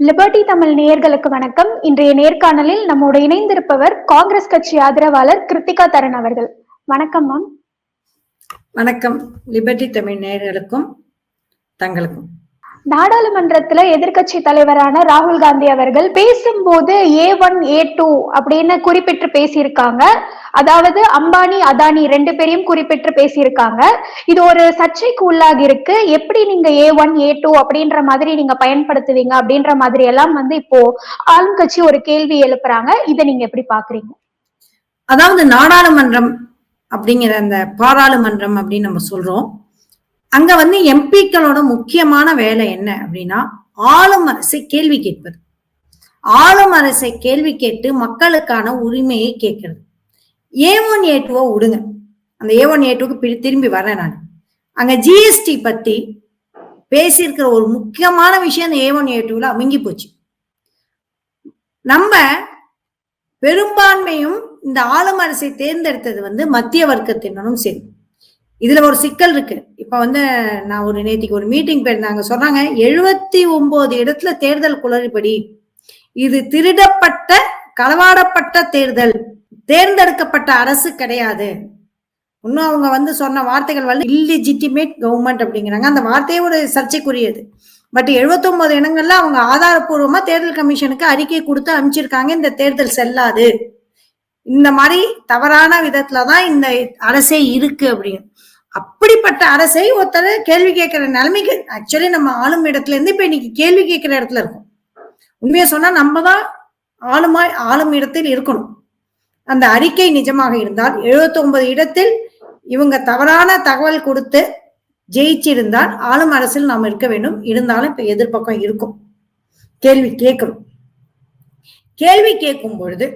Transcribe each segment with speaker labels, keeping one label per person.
Speaker 1: Liberty Tamil நேயர்களுக்கு வணக்கம். இன்றைய நேர்காணலில் நம்மோடு இணைந்திருப்பவர் காங்கிரஸ் கட்சி ஆதரவாளர் கிருத்திகா தரன் அவர்கள். வணக்கம் மேம்
Speaker 2: வணக்கம். லிபர்டி தமிழ் நேயர்களுக்கும் தங்களுக்கும்.
Speaker 1: நாடாளுமன்றத்துல எதிர்க்கட்சி தலைவரான ராகுல் காந்தி அவர்கள் பேசும்போது ஏ ஒன் ஏ டூ அப்படின்னு குறிப்பிட்டு பேசியிருக்காங்க. அதாவது அம்பானி அதானி ரெண்டு பேரையும் குறிப்பிட்டு பேசியிருக்காங்க. இது ஒரு சர்ச்சைக்கு உள்ளாகி இருக்கு. எப்படி நீங்க ஏ ஒன் ஏ டூ அப்படின்ற மாதிரி நீங்க பயன்படுத்துவீங்க அப்படின்ற மாதிரி எல்லாம் வந்து இப்போ ஆளும் கட்சி ஒரு கேள்வி எழுப்புறாங்க. இதை நீங்க எப்படி பாக்குறீங்க?
Speaker 2: அதாவது நாடாளுமன்றம் அப்படிங்கிற அந்த பாராளுமன்றம் அப்படின்னு நம்ம சொல்றோம். அங்க வந்து எம்பிக்களோட முக்கியமான வேலை என்ன அப்படின்னா ஆளும் அரசை கேள்வி கேட்பது. ஆளும் அரசை கேள்வி கேட்டு மக்களுக்கான உரிமையை கேட்கறது. ஏ ஒன் ஏ டூவை விடுங்க. அந்த ஏ ஒன் ஏ டூக்கு திரும்பி வரேன் நான். அங்க ஜிஎஸ்டி பத்தி பேசியிருக்கிற ஒரு முக்கியமான விஷயம் அந்த ஏ ஒன் ஏ டூல அமுங்கி போச்சு. நம்ம பெரும்பான்மையும் இந்த ஆளும் அரசை தேர்ந்தெடுத்தது வந்து மத்திய வர்க்கத்தினரும் சரி. இதுல ஒரு சிக்கல் இருக்கு. இப்ப வந்து நான் ஒரு நேத்திக்கு ஒரு மீட்டிங் போயிருந்தாங்க. சொன்னாங்க எழுபத்தி ஒன்பது இடத்துல தேர்தல் குளறுபடி. இது திருடப்பட்ட களவாடப்பட்ட தேர்தல். தேர்ந்தெடுக்கப்பட்ட அரசு கிடையாது. இன்னும் அவங்க வந்து சொன்ன வார்த்தைகள் வந்து இல்லிஜிட்டிமேட் கவர்மெண்ட் அப்படிங்கிறாங்க. அந்த வார்த்தையே ஒரு சர்ச்சைக்குரியது. பட் எழுபத்தொன்பது இடங்கள்ல அவங்க ஆதாரப்பூர்வமா தேர்தல் கமிஷனுக்கு அறிக்கை கொடுத்து அனுப்பிச்சிருக்காங்க. இந்த தேர்தல் செல்லாது. இந்த மாதிரி தவறான விதத்துலதான் இந்த அரசே இருக்கு அப்படின்னு. அப்படிப்பட்ட அரசை ஒருத்தர் கேள்வி கேட்கிற நிலைமைக்கு ஆக்சுவலி நம்ம ஆளும் இடத்துல இருந்து இப்ப இன்னைக்கு கேள்வி கேட்கிற இடத்துல இருக்கும். உண்மையை சொன்னா நம்ம தான் ஆளுமாய் ஆளும் இடத்தில் இருக்கணும். அந்த அறிக்கை நிஜமாக இருந்தால் எழுபத்தி ஒன்பது இடத்தில் இவங்க தவறான தகவல் கொடுத்து ஜெயிச்சிருந்தால் ஆளும் அரசில் நாம் இருக்க வேண்டும். இருந்தாலும் இப்ப எதிர்பக்கம் இருக்கும். கேள்வி கேட்கணும் கேள்வி கேட்கும் பொழுது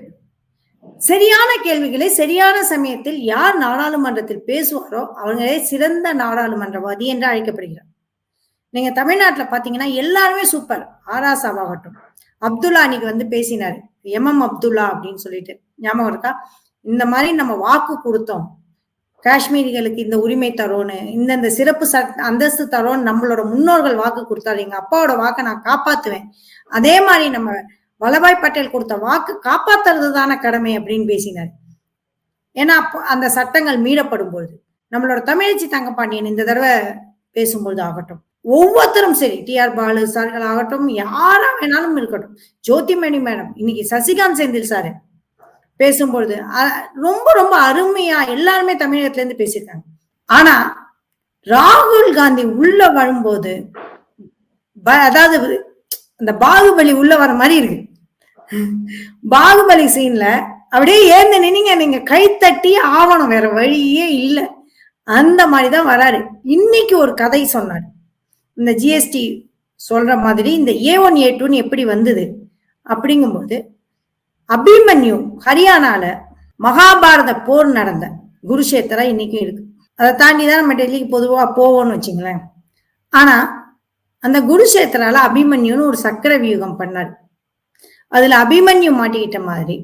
Speaker 2: சரியான கேள்விகளை சரியான சமயத்தில் யார் நாடாளுமன்றத்தில் பேசுவாரோ அவங்களே சிறந்த நாடாளுமன்றவாதி என்று அழைக்கப்படுகிறார். நீங்க தமிழ்நாட்டுல பாத்தீங்கன்னா எல்லாருமே சூப்பர் ஆராசாவாகட்டும். அப்துல்லா அன்னைக்கு வந்து பேசினாரு. எம் எம் அப்துல்லா அப்படின்னு சொல்லிட்டு. ஞாபகம் இருக்கா? இந்த மாதிரி நம்ம வாக்கு கொடுத்தோம். காஷ்மீரிகளுக்கு இந்த உரிமை தரோன்னு இந்தந்த சிறப்பு ச அந்தஸ்து தரோன்னு நம்மளோட முன்னோர்கள் வாக்கு கொடுத்தாரு. எங்க அப்பாவோட வாக்கை நான் காப்பாத்துவேன். அதே மாதிரி நம்ம வல்லபாய் பட்டேல் கொடுத்த வாக்கு காப்பாத்துறது தானே கடமை அப்படின்னு பேசினார். ஏன்னா அந்த சட்டங்கள் மீறப்படும் பொழுது நம்மளோட தமிழச்சி தங்கப்பாண்டியன் இந்த தடவை பேசும்பொழுது ஆகட்டும் ஒவ்வொருத்தரும் சரி டி ஆர் பாலு சார்கள் ஆகட்டும் யாரா வேணாலும் இருக்கட்டும் ஜோதிமணி மேடம் இன்னைக்கு சசிகாந்த் செந்தில் சாரு பேசும்பொழுது ரொம்ப ரொம்ப அருமையா எல்லாருமே தமிழகத்துல இருந்து பேசியிருக்காங்க. ஆனா ராகுல் காந்தி உள்ள வரும்போது அதாவது அந்த பாகுபலி உள்ள வர மாதிரி இருக்கு. பாகுபலி சீன்ல அப்படியே ஏந்து நின்னீங்க நீங்க கைத்தட்டி ஆவணம் வேற வழியே இல்லை. அந்த மாதிரிதான் வராரு. இன்னைக்கு ஒரு கதை சொன்னார். இந்த ஜிஎஸ்டி சொல்ற மாதிரி இந்த ஏ ஒன் ஏ டூன்னு எப்படி வந்தது? அப்படிங்கும்போது அபிமன்யு ஹரியானால மகாபாரத போர் நடந்த குருஷேத்திரா இன்னைக்கும் இருக்கு. அதை தாண்டி தான் நம்ம டெல்லிக்கு பொதுவா போவோம்னு வச்சுங்களேன். ஆனா அந்த குருஷேத்திரால அபிமன்யுன்னு ஒரு சக்கர வியூகம் பண்ணார். அதுல அபிமன்யு மாட்டிக்கிட்ட மாதிரி.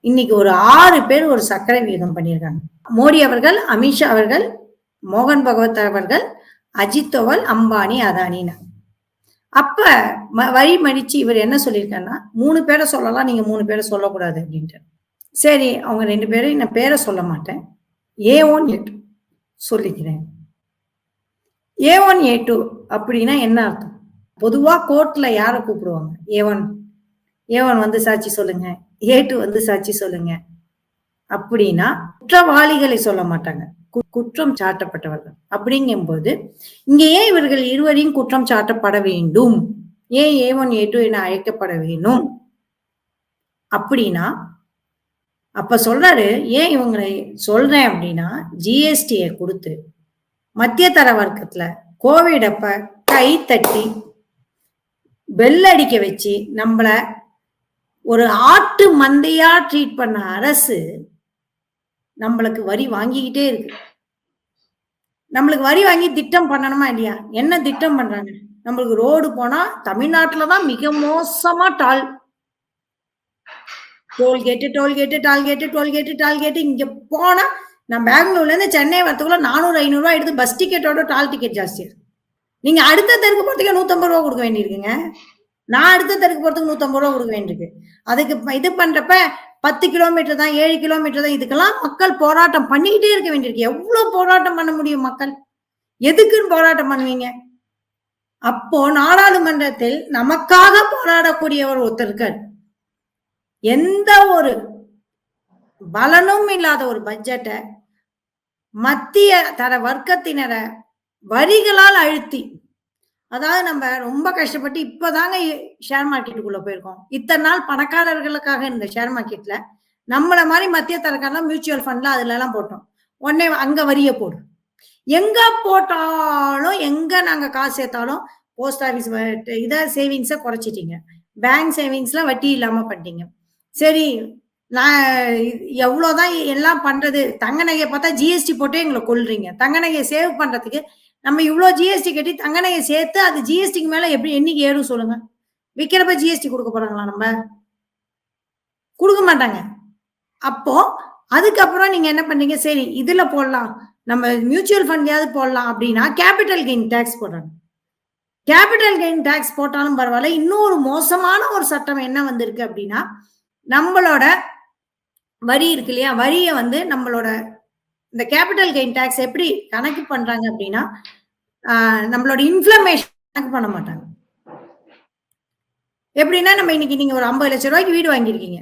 Speaker 2: இன்னைக்கு ஒரு ஆறு பேர் ஒரு சக்கரை வியூகம் பண்ணியிருக்காங்க. மோடி அவர்கள் அமித்ஷா அவர்கள் மோகன் பகவத் அவர்கள் அஜித் தோவல் அம்பானி அதானின்னு. அப்ப வழி மடிச்சு இவர் என்ன சொல்லியிருக்காருன்னா மூணு பேரை சொல்லலாம் நீங்க மூணு பேரை சொல்லக்கூடாது அப்படின்ட்டு. சரி அவங்க ரெண்டு பேரும் நான் பேரை சொல்ல மாட்டேன். ஏ ஒன் ஏ டூ சொல்லிக்கிறேன். ஏ ஒன் ஏ டூ அப்படின்னா என்ன அர்த்தம்? பொதுவாக கோர்ட்டில் யாரை கூப்பிடுவாங்க? ஏ ஒன் ஏ ஒன் வந்து சாட்சி சொல்லுங்க ஏ டூ வந்து சாட்சி சொல்லுங்க அப்படின்னா குற்றவாளிகளை சொல்ல மாட்டாங்க. குற்றம் சாட்டப்பட்டவர்கள். அப்படிங்கும்போது இங்க ஏன் இவர்கள் இருவரையும் குற்றம் சாட்டப்பட வேண்டும்? ஏன் ஏ ஒன் ஏ டூ என அழைக்கப்பட வேண்டும்? அப்படின்னா அப்ப சொல்றாரு ஏன் இவங்களை சொல்றேன் அப்படின்னா ஜிஎஸ்டியை கொடுத்து மத்திய தர வர்க்கத்துல கோவிட் அப்ப கை தட்டி பெல் அடிக்க வச்சு நம்மள ஒரு ஆட்டு மந்தையா ட்ரீட் பண்ண அரசு நம்மளுக்கு வரி வாங்கிக்கிட்டே இருக்கு. நம்மளுக்கு வரி வாங்கி திட்டம் பண்ணணுமா இல்லையா? என்ன திட்டம் பண்றாங்க? நம்மளுக்கு ரோடு போனா தமிழ்நாட்டுலதான் மிக மோசமா toll. Tollgate tollgate tollgate tollgate tollgate. இங்க போனா நான் பெங்களூர்ல இருந்து சென்னை வரத்துக்குள்ள நானூறு ஐநூறு ரூபாய் எடுத்து பஸ் டிக்கெட்டோட டால் டிக்கெட் ஜாஸ்தியா இருக்கு. நீங்க அடுத்த தெருக்கு போறதுக்கே நூத்தம்பது ரூபா கொடுக்க வேண்டியிருக்குங்க. நான் அடுத்த தெருக்கு போகிறதுக்கு நூற்றம்பது ரூபா கொடுக்க வேண்டியிருக்கு. அதுக்கு இது பண்ணுறப்ப பத்து கிலோமீட்டர் தான் ஏழு கிலோமீட்டர் தான் இதுக்கெல்லாம் மக்கள் போராட்டம் பண்ணிக்கிட்டே இருக்க வேண்டியிருக்கு. எவ்வளோ போராட்டம் பண்ண முடியும் மக்கள்? எதுக்குன்னு போராட்டம் பண்ணுவீங்க? அப்போ நாடாளுமன்றத்தில் நமக்காக போராடக்கூடியவர் ஒருத்தர் இருக்கார். எந்த ஒரு பலனும் இல்லாத ஒரு பட்ஜெட்டை மத்திய தர வர்க்கத்தினரை வரிகளால் அழுத்தி அதாவது நம்ம ரொம்ப கஷ்டப்பட்டு இப்போதாங்க ஷேர் மார்க்கெட்டுக்குள்ள போயிருக்கோம். இத்தனை நாள் பணக்காரர்களுக்காக இந்த ஷேர் மார்க்கெட்ல நம்மள மாதிரி மத்திய தரக்காரெல்லாம் மியூச்சுவல் ஃபண்ட்ல அதுல எல்லாம் போட்டோம். உடனே அங்க வரிய போடும் எங்க போட்டாலும் எங்க நாங்க காசு சேர்த்தாலும் போஸ்ட் ஆஃபீஸ் இதை சேவிங்ஸை குறைச்சிட்டீங்க. பேங்க் சேவிங்ஸ்ல வட்டி இல்லாம பண்ணிட்டீங்க. சரி நான் எவ்வளோதான் எல்லாம் பண்றது? தங்க நகையை பார்த்தா ஜிஎஸ்டி போட்டே எங்களை கொல்றீங்க. தங்க நகையை சேவ் பண்றதுக்கு நம்ம இவ்வளோ ஜிஎஸ்டி கட்டி தங்க நகையை சேர்த்து அது ஜிஎஸ்டிக்கு மேலே எப்படி என்னைக்கு ஏறும் சொல்லுங்க. விற்கிறப்ப ஜிஎஸ்டி கொடுக்க போறாங்களா நம்ம? கொடுக்க மாட்டாங்க. அப்போ அதுக்கப்புறம் நீங்க என்ன பண்ணீங்க சரி இதுல போடலாம். நம்ம மியூச்சுவல் ஃபண்ட்லயாவது போடலாம் அப்படின்னா கேபிட்டல் கெயின் டேக்ஸ் போடுறாங்க. கேபிட்டல் கெயின் டேக்ஸ் போட்டாலும் பரவாயில்ல. இன்னொரு மோசமான ஒரு சட்டம் என்ன வந்திருக்கு அப்படின்னா நம்மளோட வரி இருக்கு இல்லையா? வரியை வந்து நம்மளோட இந்த கேபிட்டல் கெயின் டேக்ஸ் எப்படி கணக்கு பண்றாங்க அப்படின்னா நம்மளோட இன்ஃப்ளமேஷன் கணக்கு பண்ண மாட்டாங்க. எப்படின்னா நம்ம இன்னைக்கு நீங்க ஒரு ஐம்பது லட்சம் ரூபாய்க்கு வீடு வாங்கியிருக்கீங்க.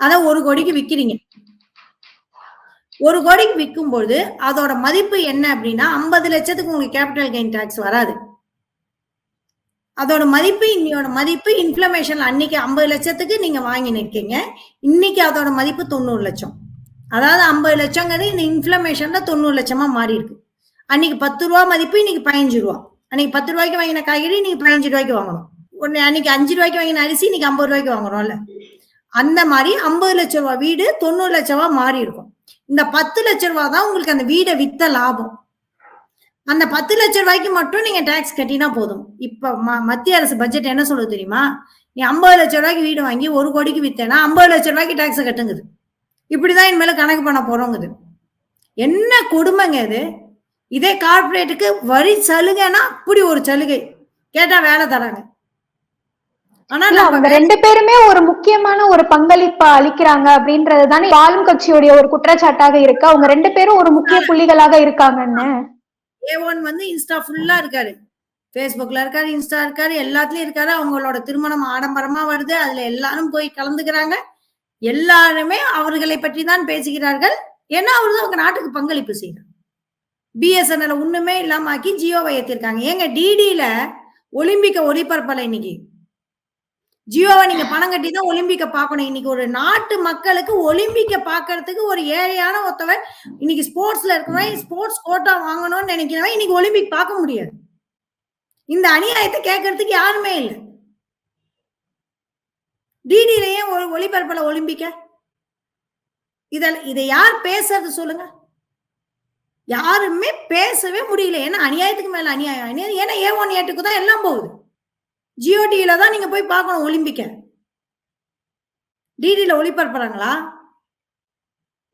Speaker 2: அதை ஒரு கோடிக்கு விற்கிறீங்க ஒரு கோடிக்கு விற்கும்போது அதோட மதிப்பு என்ன அப்படின்னா ஐம்பது லட்சத்துக்கு உங்களுக்கு கேபிட்டல் கெயின் டேக்ஸ் வராது. அதோட மதிப்பு இன்னையோட மதிப்பு இன்ஃப்ளமேஷன் அன்னைக்கு ஐம்பது லட்சத்துக்கு நீங்க வாங்கி நிற்கீங்க. இன்னைக்கு அதோட மதிப்பு தொண்ணூறு லட்சம். அதாவது ஐம்பது லட்சங்கிறது இந்த இன்ஃப்ளமேஷன்ல தொண்ணூறு லட்சமா மாறி இருக்கு அன்னைக்கு பத்து ரூபா மதிப்பு இன்னைக்கு பதினஞ்சு ரூபா. அன்னைக்கு பத்து ரூபாய்க்கு வாங்கின காய்கறி இன்னைக்கு பதினஞ்சு ரூபாய்க்கு வாங்கணும். ஒன்னு அன்னைக்கு அஞ்சு ரூபாய்க்கு வாங்கின அரிசி இன்னைக்கு ஐம்பது ரூபாய்க்கு வாங்குறோம்ல. அந்த மாதிரி ஐம்பது லட்ச ரூபா வீடு தொண்ணூறு லட்ச ரூபா மாறி இருக்கும். இந்த பத்து லட்ச ரூபா தான் உங்களுக்கு அந்த வீடை வித்த லாபம். அந்த பத்து லட்சம் ரூபாய்க்கு மட்டும் நீங்க டாக்ஸ் கட்டினா போதும். இப்ப ம- மத்திய அரசு பட்ஜெட் என்ன சொல்லுது தெரியுமா? நீ ஐம்பது லட்ச ரூபாய்க்கு வீடு வாங்கி ஒரு கோடிக்கு வித்தேன்னா ஐம்பது லட்ச ரூபாய்க்கு டாக்ஸ் கட்டுங்குது. இப்படிதான் இனிமேல கணக்கு பண்ண போறோங்குது. என்ன கொடுமைங்க இது? இதே கார்ப்பரேட்டுக்கு வரி சலுகைன்னா அப்படி ஒரு சலுகை. கேட்டா வேலை தராங்க. ஆனா
Speaker 1: அவங்க ரெண்டு பேருமே ஒரு முக்கியமான ஒரு பங்களிப்பை அளிக்கிறாங்க அப்படின்றது தானே ஆளும் கட்சியுடைய ஒரு குற்றச்சாட்டாக இருக்கு. அவங்க ரெண்டு பேரும் ஒரு முக்கிய புள்ளிகளாக இருக்காங்கன்னு.
Speaker 2: ஏ ஒன் வந்து இன்ஸ்டா ஃபுல்லா இருக்காரு. ஃபேஸ்புக்ல இருக்காரு இன்ஸ்டா இருக்காரு எல்லாத்துலயும் இருக்காரு. அவங்களோட திருமணம் ஆடம்பரமா வருது. அதுல எல்லாரும் போய் கலந்துக்கிறாங்க. எல்லாருமே அவர்களை பற்றி தான் பேசுகிறார்கள். ஏன்னா அவர் தான் அவங்க நாட்டுக்கு பங்களிப்பு செய்யறாங்க பிஎஸ்என்எல் ஒண்ணுமே இல்லாம ஆக்கி ஜியோவை ஏத்திருக்காங்க. ஏங்க டிடியில ஒலிம்பிக்க ஒளிபரப்பல இன்னைக்கு. ஜியோவை நீங்க பணம் கட்டி தான் ஒலிம்பிக்க பார்க்கணும். இன்னைக்கு ஒரு நாட்டு மக்களுக்கு ஒலிம்பிக்க பார்க்கறதுக்கு ஒரு ஏழையான ஒருத்தவன் இன்னைக்கு ஸ்போர்ட்ஸ்ல இருக்கிறவன் ஸ்போர்ட்ஸ் கோட்டா வாங்கணும்னு நினைக்கிறவன் இன்னைக்கு ஒலிம்பிக் பார்க்க முடியாது. இந்த அநியாயத்தை கேட்கறதுக்கு யாருமே இல்லை. டிடியிலேயே ஒரு ஒளிபரப்பல ஒலிம்பிக்க? இதில் இதை யார் பேசுறது சொல்லுங்க. யாருமே பேசவே முடியல. ஏன்னா அநியாயத்துக்கு மேல அநியாயம். அநியாயம். ஏன்னா ஏ ஒன் ஏட்டுக்கு தான் எல்லாம் போகுது. ஜியோடியில தான் நீங்க போய் பார்க்கணும் ஒலிம்பிக்க. டிடியில ஒளிபரப்புறாங்களா?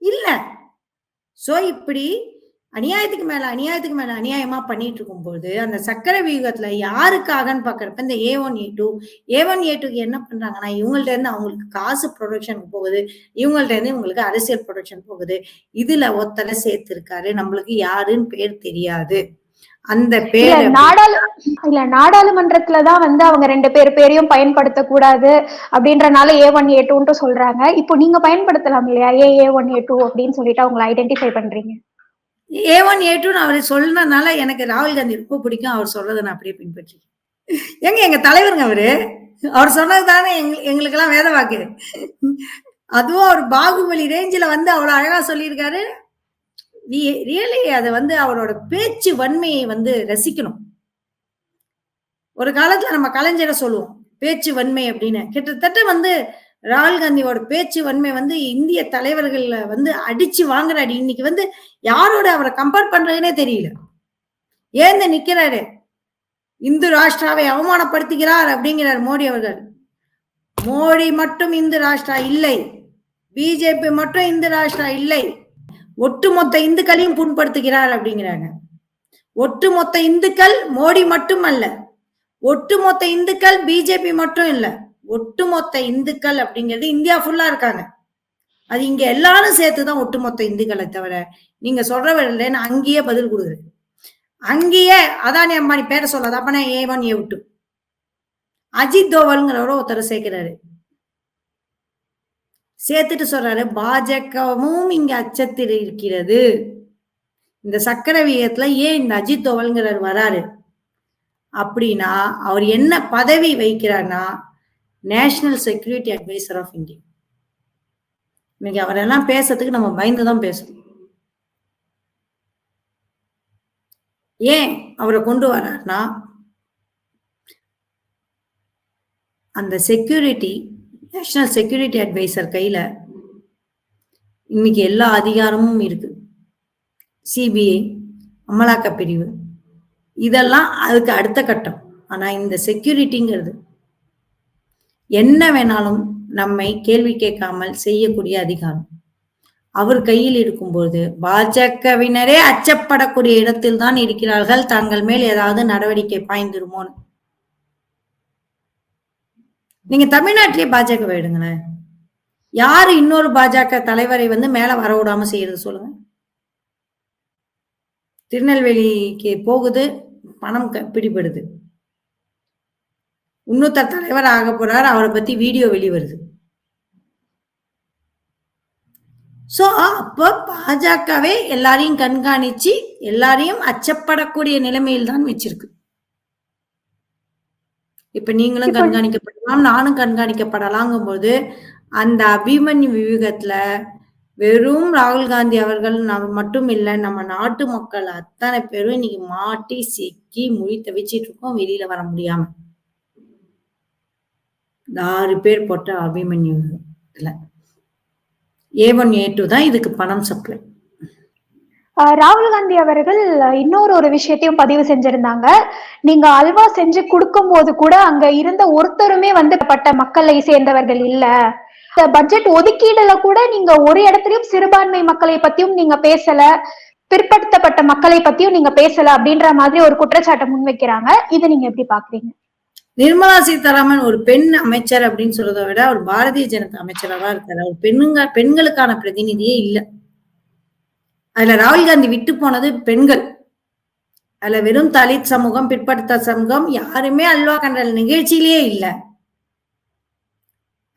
Speaker 2: இல்ல. சோ இப்படி அநியாயத்துக்கு மேல அநியாயத்துக்கு மேல அநியாயமா பண்ணிட்டு இருக்கும்போது அந்த சக்கர வியூகத்துல யாருக்காகன்னு பாக்குறப்ப இந்த A one A two A one A டூக்கு என்ன பண்றாங்கன்னா இவங்கள்ட்ட இருந்து அவங்களுக்கு காசு ப்ரொடக்ஷன் போகுது. இவங்கள்ட்ட இருந்து இவங்களுக்கு அரசியல் ப்ரொடக்ஷன் போகுது. இதுல ஒத்தனை சேர்த்திருக்காரு. நம்மளுக்கு யாருன்னு பேர் தெரியாது. அந்த பேர்
Speaker 1: நாடாளு இல்ல நாடாளுமன்றத்துலதான் வந்து அவங்க ரெண்டு பேர் பேரையும் பயன்படுத்த கூடாது அப்படின்றனால ஏ ஒன் ஏ டூன்ட்டு சொல்றாங்க. இப்போ நீங்க பயன்படுத்தலாம் இல்லையா? ஏ ஏ ஒன் ஏ டூ அப்படின்னு சொல்லிட்டு அவங்களை ஐடென்டிஃபை பண்றீங்க.
Speaker 2: ஏ ஒன் ஏ டூன்னு அவர் சொன்னதுனால எனக்கு ராகுல் காந்தி ரொம்ப பிடிக்கும். அவர் சொல்றதை நான் அப்படியே பின்பற்றி எங்க எங்க தலைவருங்க அவரு? அவர் சொன்னது தானே எங்க எங்களுக்கெல்லாம் வேத வாக்கு. அதுவும் அவர் பாகுபலி ரேஞ்சில் வந்து அவ்வளோ அழகாக சொல்லியிருக்காரு. ரியலி அதை வந்து அவரோட பேச்சு வன்மையை வந்து ரசிக்கணும். ஒரு காலத்தில் நம்ம கலைஞரை சொல்லுவோம். பேச்சு வன்மை அப்படின்னு. கிட்டத்தட்ட வந்து ராகுல் காந்தியோட பேச்சு வன்மை வந்து இந்திய தலைவர்கள்ல வந்து அடிச்சு வாங்குறாடி இன்னைக்கு வந்து யாரோட அவரை கம்பேர் பண்றதுன்னே தெரியல. ஏந்து நிக்கிறாரு? இந்து ராஷ்டிராவை அவமானப்படுத்துகிறார் அப்படிங்கிறார் மோடி அவர்கள். மோடி மட்டும் இந்து ராஷ்டிரா இல்லை. பிஜேபி மட்டும் இந்து ராஷ்டிரா இல்லை. ஒட்டுமொத்த இந்துக்களையும் புண்படுத்துகிறார் அப்படிங்கிறாங்க. ஒட்டுமொத்த இந்துக்கள் மோடி மட்டும் அல்ல. ஒட்டுமொத்த இந்துக்கள் பிஜேபி மட்டும் இல்லை. ஒட்டுமொத்த இந்துக்கள் அப்படிங்கிறது இந்தியா ஃபுல்லா இருக்காங்க. அது இங்க எல்லாரும் சேர்த்துதான் ஒட்டுமொத்த இந்துக்களை தவிர நீங்க சொல்ற வேலை நான் அங்கேயே பதில் கொடுக்குறேன். அங்கேயே அதானி அம்பானி பேரை சொல்லாத அப்பனா நான் ஏ ஒன் ஏ விட்டு அஜித் தோவல்ங்கிறவரோ ஒருத்தர் சேர்க்கிறாரு. சேர்த்துட்டு சொல்றாரு பாஜகவும் இங்க அச்சத்தில் இருக்கிறது. இந்த சக்கர வியத்துல ஏன் இந்த அஜித் தோவல்ங்கிறவர் வராரு? அப்படின்னா அவர் என்ன பதவி வைக்கிறார்னா national security advisor of India இன்னைக்கு அவரெல்லாம் பேசுறதுக்கு நம்ம பயந்து தான் பேசணும் ஏன் அவரை கொண்டு வர்றாருன்னா அந்த செக்யூரிட்டி நேஷனல் செக்யூரிட்டி அட்வைசர் கையில இன்னைக்கு எல்லா அதிகாரமும் இருக்கு. சிபிஐ அமலாக்க பிரிவு இதெல்லாம் அதுக்கு அடுத்த கட்டம். ஆனா இந்த செக்யூரிட்டிங்கிறது என்ன வேணாலும் நம்மை கேள்வி கேட்காமல் செய்யக்கூடிய அதிகாரம். அவர் கையில் இருக்கும்போது பாஜகவினரே அச்சப்படக்கூடிய இடத்தில் தான் இருக்கிறார்கள். தங்கள் மேல் ஏதாவது நடவடிக்கை பாய்ந்துருமோன்னு நீங்க தமிழ்நாட்டிலே பாஜக எடுங்களேன். யாரு இன்னொரு பாஜக தலைவரை வந்து மேல வர விடாம செய்யறது சொல்லுங்க. திருநெல்வேலிக்கு போகுது பணம் க- பிடிபடுது. இன்னொருத்தர் தலைவர் ஆக போறாரு அவரை பத்தி வீடியோ வெளிவருது. சோ அப்ப பாஜகவே எல்லாரையும் கண்காணிச்சு எல்லாரையும் அச்சப்படக்கூடிய நிலைமையில் தான் வச்சிருக்கு. இப்ப நீங்களும் கண்காணிக்கப்படலாம் நானும் கண்காணிக்கப்படலாங்கும் போது அந்த அபிமன்யு வியூகத்துல வெறும் ராகுல் காந்தி அவர்கள் நம்ம மட்டும் இல்ல நம்ம நாட்டு மக்கள் அத்தனை பேரும் இன்னைக்கு மாட்டி சிக்கி முழி தவிச்சிட்டு இருக்கோம் வெளியில வர முடியாம. இந்த ஆறு பேர் போட்ட அபிமன்யு இதில் ஏ ஒன் ஏ டூ தான் இதுக்கு பணம் சப்ளை
Speaker 1: ராகுல் காந்தி அவர்கள் இன்னொரு ஒரு விஷயத்தையும் பதிவு செஞ்சிருந்தாங்க. நீங்க அல்வா செஞ்சு கொடுக்கும் போது கூட அங்க இருந்த ஒருத்தருமே வந்து பட்ட மக்களை சேர்ந்தவர்கள் இல்ல. இந்த பட்ஜெட் ஒதுக்கீடுல கூட நீங்க ஒரு இடத்துலயும் சிறுபான்மை மக்களை பத்தியும் நீங்க பேசல பிற்படுத்தப்பட்ட மக்களை பத்தியும் நீங்க பேசல அப்படின்ற மாதிரி ஒரு குற்றச்சாட்டை முன்வைக்கிறாங்க. இதை நீங்க எப்படி பாக்குறீங்க?
Speaker 2: நிர்மலா சீதாராமன் ஒரு பெண் அமைச்சர் அப்படின்னு சொல்றதை விட ஒரு பாரதிய ஜனதா அமைச்சரா தான் இருக்காரு. ஒரு பெண்ணுங்க பெண்களுக்கான பிரதிநிதியே இல்லை. அதுல ராகுல் காந்தி விட்டு போனது பெண்கள். அதுல வெறும் தலித் சமூகம் பிற்படுத்த சமூகம் யாருமே அல்வா கண்டல் நிகழ்ச்சியிலேயே இல்லை.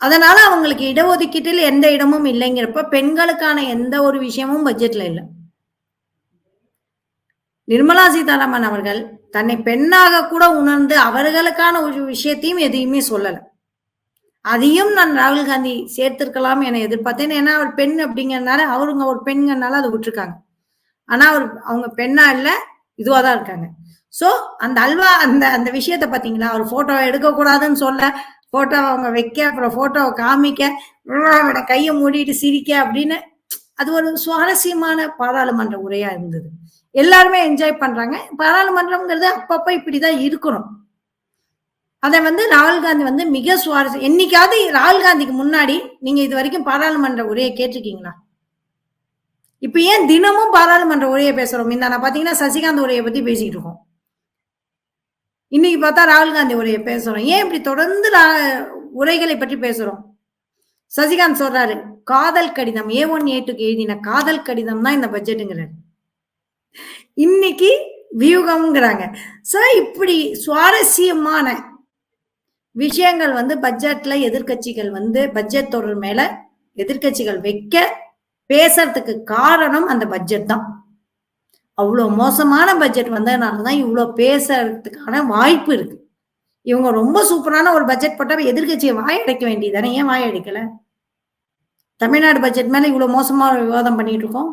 Speaker 2: அதனால அவங்களுக்கு இடஒதுக்கீட்டில் எந்த இடமும் இல்லைங்கிறப்ப பெண்களுக்கான எந்த ஒரு விஷயமும் பட்ஜெட்ல இல்லை. நிர்மலா சீதாராமன் அவர்கள் தன்னை பெண்ணாக கூட உணர்ந்து அவர்களுக்கான ஒரு விஷயத்தையும் எதையுமே சொல்லல. அதையும் நான் ராகுல் காந்தி சேர்த்திருக்கலாம் என எதிர்பார்த்தேன். ஏன்னா அவர் பெண் அப்படிங்கறதுனால அவருங்க ஒரு பெண்கள்னால அதை விட்டுருக்காங்க. ஆனா அவர் அவங்க பெண்ணா இல்ல இதுவா தான் இருக்காங்க. சோ அந்த அல்வா அந்த அந்த விஷயத்த பாத்தீங்களா அவர் போட்டோவை எடுக்க கூடாதுன்னு சொல்ல போட்டோவை அவங்க வைக்க அப்புறம் போட்டோவை காமிக்க விட கையை மூடிட்டு சிரிக்க அப்படின்னு அது ஒரு சுவாரஸ்யமான பாராளுமன்ற உரையா இருந்தது. எல்லாருமே என்ஜாய் பண்றாங்க. பாராளுமன்றம்ங்கிறது அப்பப்ப இப்படிதான் இருக்கணும். அதை வந்து ராகுல் காந்தி வந்து மிக சுவாரஸ்யம் என்னைக்காவது ராகுல் காந்திக்கு முன்னாடி நீங்க இது வரைக்கும் பாராளுமன்ற உரையை கேட்டிருக்கீங்களா? இப்ப ஏன் தினமும் பாராளுமன்ற உரையை பேசுறோம்? இந்த நான் பாத்தீங்கன்னா சசிகாந்த் உரையை பத்தி பேசிட்டு இருக்கோம். இன்னைக்கு பார்த்தா ராகுல் காந்தி உரையை பேசுறோம். ஏன் இப்படி தொடர்ந்து ரா- உரைகளை பற்றி பேசுறோம்? சசிகாந்த் சொல்றாரு காதல் கடிதம் ஏ ஒன் ஏ டூக்கு எழுதின காதல் கடிதம் தான் இந்த பட்ஜெட்டுங்கிறாரு இன்னைக்கு வியூகம்ங்கிறாங்க. ஸோ இப்படி சுவாரஸ்யமான விஷயங்கள் வந்து பட்ஜெட்ல எதிர்க்கட்சிகள் வந்து பட்ஜெட் தொடர் மேல எதிர்க்கட்சிகள் வைக்க பேசுறதுக்கு காரணம் அந்த பட்ஜெட் தான். அவ்வளோ மோசமான பட்ஜெட் வந்ததுனாலதான் இவ்வளோ பேசுறதுக்கான வாய்ப்பு இருக்கு. இவங்க ரொம்ப சூப்பரான ஒரு பட்ஜெட் போட்டால் எதிர்க்கட்சியை வாய் அடைக்க வேண்டியதானே ஏன் வாயடைக்கல? தமிழ்நாடு பட்ஜெட் மேல இவ்வளோ மோசமா விவாதம் பண்ணிட்டு இருக்கோம்.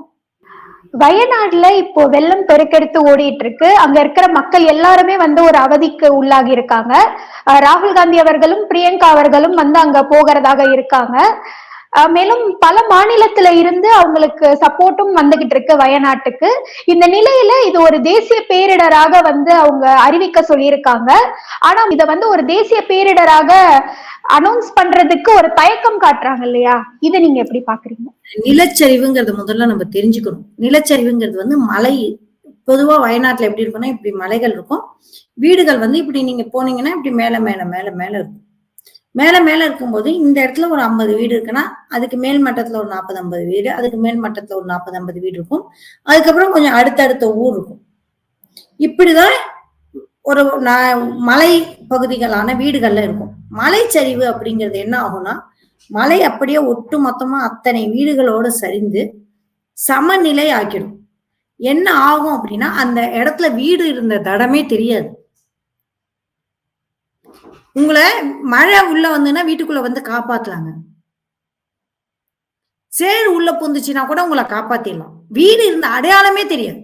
Speaker 1: வயநாடுல இப்போ வெள்ளம் பெருக்கெடுத்து ஓடிட்டு இருக்கு அங்க இருக்கிற மக்கள் எல்லாருமே வந்து ஒரு அவதிக்கு உள்ளாகி இருக்காங்க ராகுல் காந்தி அவர்களும் பிரியங்கா அவர்களும் வந்து அங்க போகிறதாக இருக்காங்க. மேலும் பல மாநிலத்துல இருந்து அவங்களுக்கு சப்போர்ட்டும் வந்துகிட்டு இருக்கு வயநாட்டுக்கு. இந்த நிலையில இது ஒரு தேசிய பேரிடராக வந்து அவங்க அறிவிக்க சொல்லியிருக்காங்க. ஆனா இத வந்து ஒரு தேசிய பேரிடராக அனௌன்ஸ் பண்றதுக்கு ஒரு தயக்கம் காட்டுறாங்க இல்லையா? இதை நீங்க எப்படி பாக்குறீங்க?
Speaker 2: நிலச்சரிவுங்கிறது முதல்ல நம்ம தெரிஞ்சுக்கணும். நிலச்சரிவுங்கிறது வந்து மலை பொதுவா வயநாட்டுல எப்படி இருக்கும்னா இப்படி மலைகள் இருக்கும். வீடுகள் வந்து இப்படி நீங்க போனீங்கன்னா இப்படி மேல மேல மேல மேல இருக்கும். மேல மேல இருக்கும்போது இந்த இடத்துல ஒரு ஐம்பது வீடு இருக்குன்னா அதுக்கு மேல் மட்டத்துல ஒரு நாற்பது ஐம்பது வீடு அதுக்கு மேல் மட்டத்துல ஒரு நாற்பது ஐம்பது வீடு இருக்கும். அதுக்கப்புறம் கொஞ்சம் அடுத்தடுத்த ஊர் இருக்கும். இப்படிதான் ஒரு மலை பகுதிகளான வீடுகள்ல இருக்கும். மலைச்சரிவு அப்படிங்கிறது என்ன ஆகும்னா மலை அப்படியே ஒட்டு மொத்தமா அத்தனை வீடுகளோட சரிந்து சமநிலை ஆக்கிடும். என்ன ஆகும் அப்படின்னா அந்த இடத்துல வீடு இருந்த தடமே தெரியாது. உங்களை மழை உள்ள வந்துன்னா வீட்டுக்குள்ள வந்து காப்பாத்தலாங்க சேர் உள்ள புந்துச்சுன்னா கூட உங்களை காப்பாத்திடலாம். வீடு இருந்த அடையாளமே தெரியாது.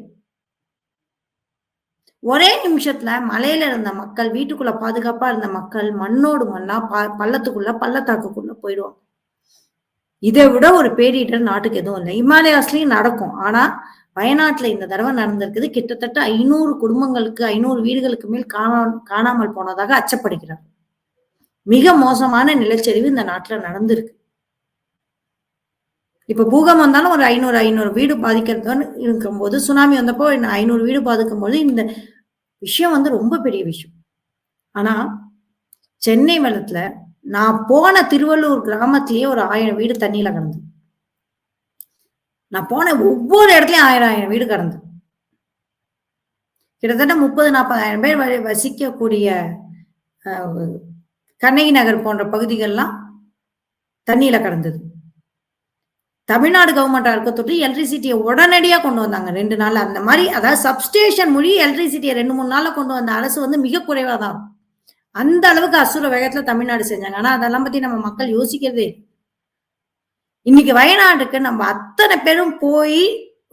Speaker 2: ஒரே நிமிஷத்துல மலையில இருந்த மக்கள் வீட்டுக்குள்ள பாதுகாப்பா இருந்த மக்கள் மண்ணோடு மண்ணா ப- பள்ளத்துக்குள்ள பள்ளத்தாக்குக்குள்ள போயிடுவாங்க. இதை விட ஒரு பேரிடர் நாட்டுக்கு எதுவும் இல்லை. இமாலயாஸ்லயும் நடக்கும். ஆனா வயநாட்டுல இந்த தடவை நடந்திருக்குது கிட்டத்தட்ட ஐநூறு குடும்பங்களுக்கு ஐநூறு வீடுகளுக்கு மேல் காணா காணாமல் போனதாக அச்சப்படுகிறார் மிக மோசமான நிலச்சரிவு இந்த நாட்டுல நடந்திருக்கு. இப்ப பூகம் வந்தாலும் ஒரு ஐநூறு ஐநூறு வீடு பாதிக்கிறதுன்னு இருக்கும்போது சுனாமி வந்தப்போ ஐநூறு வீடு பாதிக்கும் போது இந்த விஷயம் வந்து ரொம்ப பெரிய விஷயம். ஆனா சென்னை வெள்ளத்துல நான் போன திருவள்ளூர் கிராமத்திலேயே ஒரு ஆயிரம் வீடு தண்ணியில கிடந்து நான் போன ஒவ்வொரு இடத்துலயும் ஆயிரம் ஆயிரம் வீடு கிடந்து கிட்டத்தட்ட முப்பது நாற்பதாயிரம் பேர் வசிக்கக்கூடிய கண்ணகி நகர் போன்ற பகுதிகள்லாம் தண்ணியில கடந்தது தமிழ்நாடு கவர்மெண்டா இருக்க தொட்டு எலக்ட்ரிசிட்டியை உடனடியாக கொண்டு வந்தாங்க ரெண்டு நாள் அந்த மாதிரி அதாவது சப்ஸ்டேஷன் மொழி எலக்ட்ரிசிட்டியை ரெண்டு மூணு நாளில் கொண்டு வந்த அரசு வந்து மிக குறைவாக தான். அந்த அளவுக்கு அசுர வேகத்தில் தமிழ்நாடு செஞ்சாங்க. ஆனால் அதெல்லாம் பற்றி நம்ம மக்கள் யோசிக்கிறதே இன்னைக்கு வயநாடுக்கு நம்ம அத்தனை பேரும் போய்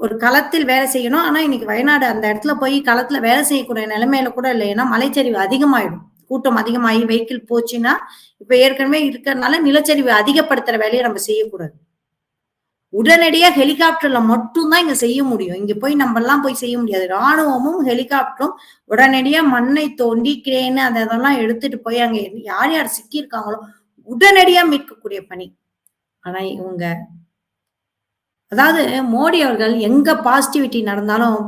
Speaker 2: ஒரு களத்தில் வேலை செய்யணும். ஆனால் இன்னைக்கு வயநாடு அந்த இடத்துல போய் களத்தில் வேலை செய்யக்கூடிய நிலைமையில கூட இல்லை. ஏன்னா மலைச்சரிவு அதிகமாயிடும். கூட்டம் அதிகமாகி வெஹிக்கிள் போச்சுன்னா இப்ப ஏற்கனவே இருக்கிறதுனால நிலச்சரிவு அதிகப்படுத்துற வேலையை நம்ம செய்யக்கூடாது. உடனடியா ஹெலிகாப்டர்ல மட்டும்தான் இங்க செய்ய முடியும். இங்க போய் நம்ம எல்லாம் போய் செய்ய முடியாது. ராணுவமும் ஹெலிகாப்டரும் உடனடியா மண்ணை தோண்டி கிரேனு அந்த இதெல்லாம் எடுத்துட்டு போய் அங்க யார் யார் சிக்கியிருக்காங்களோ உடனடியா மீட்கக்கூடிய பணி. ஆனா இவங்க அதாவது மோடி அவர்கள் எங்க பாசிட்டிவிட்டி நடந்தாலும்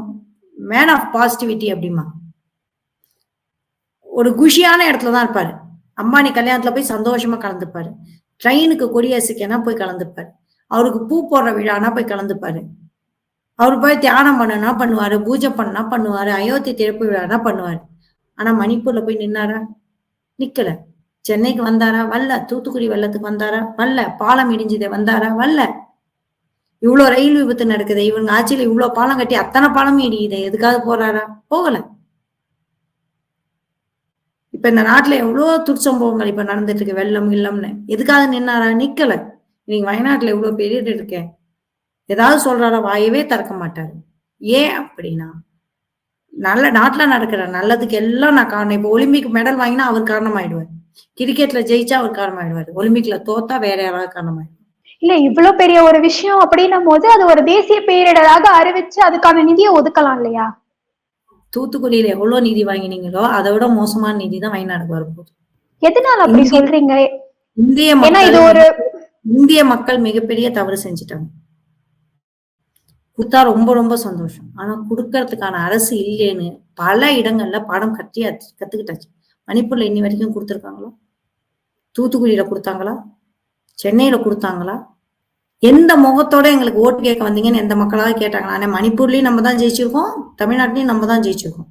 Speaker 2: மேன் ஆஃப் பாசிட்டிவிட்டி அப்படிமா ஒரு குஷியான இடத்துல தான் இருப்பாரு. அம்பானி கல்யாணத்துல போய் சந்தோஷமா கலந்துப்பாரு. ட்ரெயினுக்கு கொடியரசுக்கேனா போய் கலந்துப்பாரு? அவருக்கு பூ போடுற விழானா போய் கலந்துப்பாரு. அவர் போய் தியானம் பண்ணுனா பண்ணுவாரு பூஜை பண்ணா பண்ணுவாரு அயோத்தி திறப்பு விழானா பண்ணுவாரு. ஆனா மணிப்பூர்ல போய் நின்னாரா? நிக்கல. சென்னைக்கு வந்தாரா? வரல. தூத்துக்குடி வெள்ளத்துக்கு வந்தாரா? வரல. பாலம் இடிஞ்சதே வந்தாரா? வரல. இவ்வளோ ரயில் விபத்து நடக்குது. இவங்க ஆட்சியில் இவ்வளோ பாலம் கட்டி அத்தனை பாலமும் இடியுது. எதுக்காக போறாரா? போகலை. இப்ப இந்த நாட்டுல எவ்வளவு துர்ச்சம்பவங்கள் இப்ப நடந்துட்டு இருக்கு வெள்ளம் இல்லம்னு. எதுக்காக நின்னாரா? நிக்கல. இன்னைக்கு வயநாட்டுல எவ்வளவு பெரிய இருக்கேன் ஏதாவது சொல்றாரா? வாயவே திறக்க மாட்டாரு. ஏன் அப்படின்னா நல்ல நாட்டுல நடக்கிற நல்லதுக்கு எல்லாம் நான் காரணம். இப்ப ஒலிம்பிக் மெடல் வாங்கினா அவர் காரணமாயிடுவார். கிரிக்கெட்ல ஜெயிச்சா அவர் காரணமாயிடுவார். ஒலிம்பிக்ல தோத்தா வேற யாராவது காரணமாயிடுவார்
Speaker 1: இல்ல இவ்வளவு பெரிய ஒரு விஷயம் அப்படின்னும் போது அது ஒரு தேசிய பேரிடராக அறிவிச்சு அதுக்கான நிதியை ஒதுக்கலாம் இல்லையா?
Speaker 2: தூத்துக்குடியில எவ்வளவு நிதி வாங்கினீங்களோ அதை விட மோசமான நிதி தான் வயநாடுக்கு வரப்போகுது
Speaker 1: எதனால அப்படி சொல்றீங்க?
Speaker 2: இந்திய
Speaker 1: இது ஒரு
Speaker 2: இந்திய மக்கள் மிகப்பெரிய தவறு செஞ்சுட்டாங்க. கொடுத்தா ரொம்ப ரொம்ப சந்தோஷம். ஆனா கொடுக்கறதுக்கான அரசு இல்லைன்னு பல இடங்கள்ல பாடம் கட்டியாச்சு கத்துக்கிட்டாச்சு. மணிப்பூர்ல இன்னி வரைக்கும் கொடுத்துருக்காங்களா? தூத்துக்குடியில கொடுத்தாங்களா? சென்னையில கொடுத்தாங்களா? எந்த முகத்தோட எங்களுக்கு ஓட்டு கேட்க வந்தீங்கன்னு எந்த மக்களாவது கேட்டாங்க ஆனால் மணிப்பூர்லயும் நம்ம தான் ஜெயிச்சிருக்கோம் தமிழ்நாட்டிலையும் நம்ம தான் ஜெயிச்சிருக்கோம்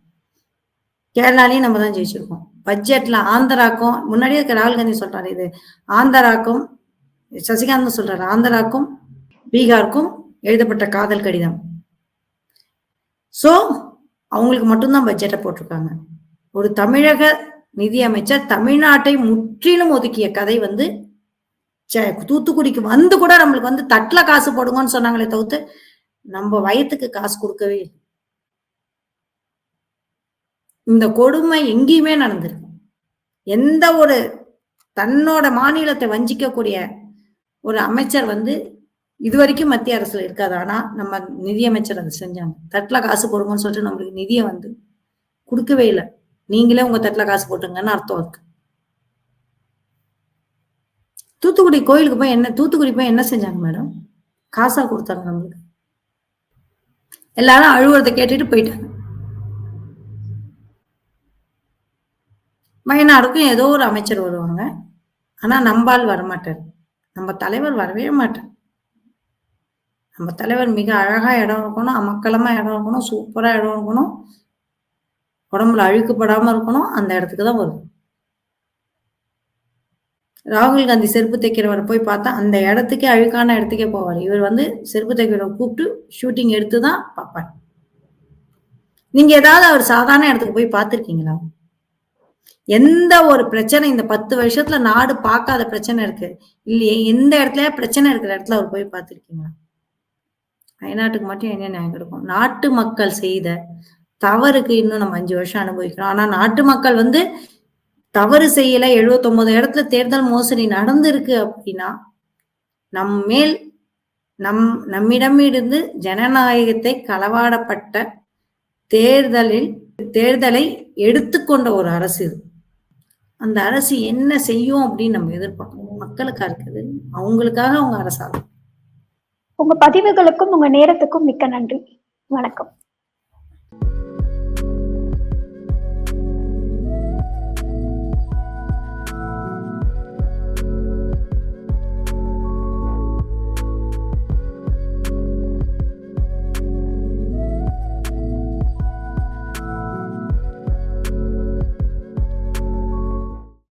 Speaker 2: கேரளாலையும் நம்ம தான் ஜெயிச்சிருக்கோம். பட்ஜெட்ல ஆந்திராக்கும் முன்னாடியே ராகுல் காந்தி சொல்றாரு இது ஆந்திராக்கும் சசிகாந்த் சொல்றாரு ஆந்திராக்கும் பீகாருக்கும் எழுதப்பட்ட காதல் கடிதம். சோ அவங்களுக்கு மட்டும்தான் பட்ஜெட்டை போட்டிருக்காங்க. ஒரு தமிழக நிதியமைச்சர் தமிழ்நாட்டை முற்றிலும் ஒதுக்கிய கதை வந்து தூத்துக்குடிக்கு வந்து கூட நம்மளுக்கு வந்து தட்டுல காசு போடுங்கன்னு சொன்னாங்களே தவிர்த்து நம்ம வயத்துக்கு காசு கொடுக்கவே இல்லை. இந்த கொடுமை எங்கேயுமே நடந்திருக்கு. எந்த ஒரு தன்னோட மாநிலத்தை வஞ்சிக்கக்கூடிய ஒரு அமைச்சர் வந்து இது வரைக்கும் மத்திய அரசுல இருக்காது ஆனா நம்ம நிதியமைச்சர் அதை செஞ்சாங்க. தட்டுல காசு போடுங்கன்னு சொல்லிட்டு நம்மளுக்கு நிதியை வந்து கொடுக்கவே இல்லை. நீங்களே உங்க தட்டுல காசு போட்டுங்கன்னு அர்த்தம் இருக்கு தூத்துக்குடி கோயிலுக்கு போய் என்ன தூத்துக்குடி போய் என்ன செஞ்சாங்க மேடம் காசா கொடுத்தாங்க நம்மளுக்கு. எல்லாரும் அழுவுறதை கேட்டுட்டு போயிட்டாங்க. வயநாடுக்கும் ஏதோ ஒரு அமைச்சர் வருவாங்க. ஆனா நம்பால் வரமாட்டார். நம்ம தலைவர் வரவே மாட்டார். நம்ம தலைவர் மிக அழகா இடம் இருக்கணும் அமக்கலமா இடம் இருக்கணும் சூப்பரா இடம் இருக்கணும். உடம்புல அழுக்குப்படாம இருக்கணும் அந்த இடத்துக்கு தான் வரும் ராகுல் காந்தி செருப்பு தைக்கிறவரை போய் பார்த்தா அந்த இடத்துக்கே அழுக்கான இடத்துக்கே போவார். இவர் வந்து செருப்பு தைக்கிறவரை கூப்பிட்டு ஷூட்டிங் எடுத்து தான் பார்ப்பார். நீங்க ஏதாவது அவர் சாதாரண இடத்துக்கு போய் பார்த்துருக்கீங்களா? எந்த ஒரு பிரச்சனை இந்த பத்து வருஷத்துல நாடு பார்க்காத பிரச்சனை இருக்கு. இல்லையே எந்த இடத்துல பிரச்சனை இருக்கிற இடத்துல அவர் போய் பார்த்துருக்கீங்களா? வயநாட்டுக்கு மட்டும் என்ன நியாயம் கிடைக்கும்? நாட்டு மக்கள் செய்த தவறுக்கு இன்னும் நம்ம அஞ்சு வருஷம் அனுபவிக்கிறோம் ஆனா நாட்டு மக்கள் வந்து தவறு செய்யல 79 இடத்துல தேர்தல் மோசடி நடந்திருக்கு அப்படின்னா நம் மேல் நம் நம்மிடமிருந்து ஜனநாயகத்தை களவாடப்பட்ட தேர்தலில் தேர்தலை எடுத்துக்கொண்ட ஒரு அரசு இது. அந்த அரசு என்ன செய்யும் அப்படின்னு நம்ம எதிர்பார்க்கணும் மக்களுக்கா இருக்குது. அவங்களுக்காக அவங்க அரசாங்கம்.
Speaker 1: உங்க பதிவுகளுக்கும் உங்க நேரத்துக்கும் மிக்க நன்றி. வணக்கம்.